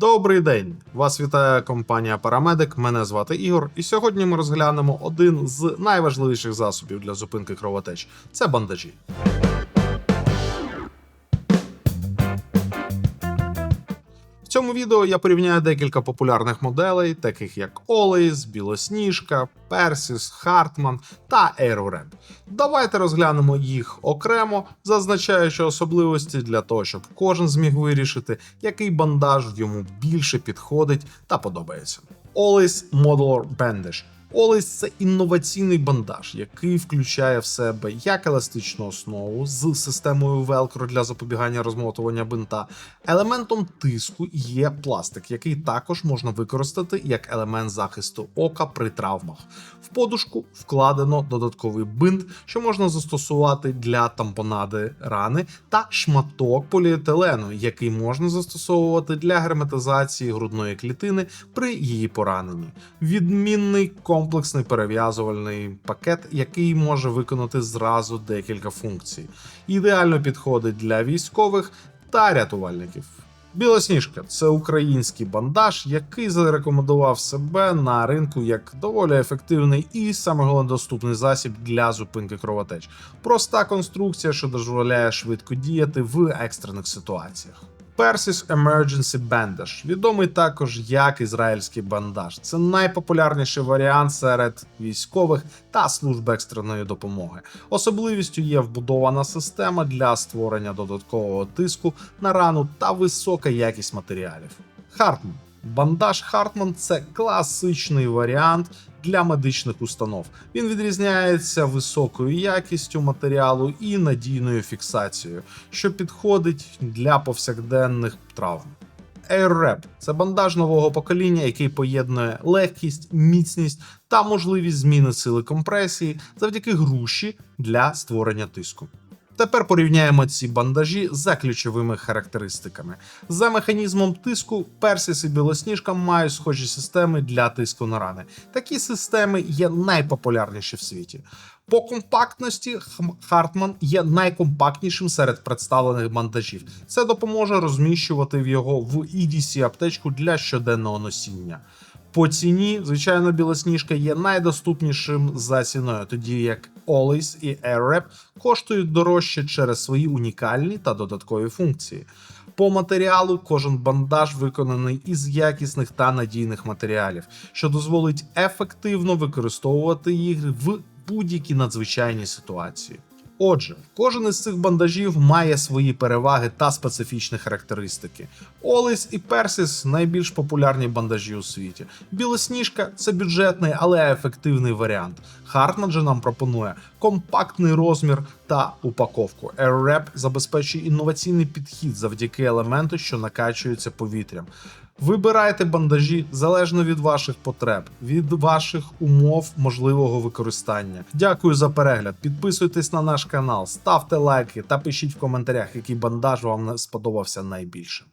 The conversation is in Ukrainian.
Добрий день! Вас вітає компанія Парамедик. Мене звати Ігор, і сьогодні ми розглянемо один з найважливіших засобів для зупинки кровотеч це бандажі. В цьому відео я порівняю декілька популярних моделей, таких як Олейс, Білосніжка, Персіс, Хартман та Ейрорен. Давайте розглянемо їх окремо, зазначаючи особливості для того, щоб кожен зміг вирішити, який бандаж йому більше підходить та подобається. Олейс Modular Bandage. Олесь це інноваційний бандаж, який включає в себе як еластичну основу з системою Velcro для запобігання розмотування бинта. Елементом тиску є пластик, який також можна використати як елемент захисту ока при травмах. В подушку вкладено додатковий бинт, що можна застосувати для тампонади рани, та шматок поліетилену, який можна застосовувати для герметизації грудної клітини при її пораненні. Відмінний комплексний перев'язувальний пакет, який може виконати зразу декілька функцій. Ідеально підходить для військових та рятувальників. Білосніжка це український бандаж, який зарекомендував себе на ринку як доволі ефективний і саме головне доступний засіб для зупинки кровотеч. Проста конструкція, що дозволяє швидко діяти в екстрених ситуаціях. Persis Emergency Bandage, відомий також як ізраїльський бандаж. Це найпопулярніший варіант серед військових та служб екстреної допомоги. Особливістю є вбудована система для створення додаткового тиску на рану та висока якість матеріалів. Хартман. Бандаж Хартман це класичний варіант для медичних установ. Він відрізняється високою якістю матеріалу і надійною фіксацією, що підходить для повсякденних травм. AirWrap – це бандаж нового покоління, який поєднує легкість, міцність та можливість зміни сили компресії завдяки груші для створення тиску. Тепер порівняємо ці бандажі за ключовими характеристиками. За механізмом тиску, Персіс і Білосніжка мають схожі системи для тиску на рани. Такі системи є найпопулярніші в світі. По компактності Хартман є найкомпактнішим серед представлених бандажів. Це допоможе розміщувати його в EDC аптечку для щоденного носіння. По ціні, звичайно, білосніжка є найдоступнішим за ціною, тоді як Always і AirWrap коштують дорожче через свої унікальні та додаткові функції. По матеріалу кожен бандаж виконаний із якісних та надійних матеріалів, що дозволить ефективно використовувати їх в будь-якій надзвичайній ситуації. Отже, кожен із цих бандажів має свої переваги та специфічні характеристики. Олес і Персіс найбільш популярні бандажі у світі. Білосніжка це бюджетний, але ефективний варіант. Хартман нам пропонує компактний розмір та упаковку. AirWrap забезпечує інноваційний підхід завдяки елементу, що накачується повітрям. Вибирайте бандажі залежно від ваших потреб, від ваших умов можливого використання. Дякую за перегляд. Підписуйтесь на наш канал, ставте лайки та пишіть в коментарях, який бандаж вам сподобався найбільше.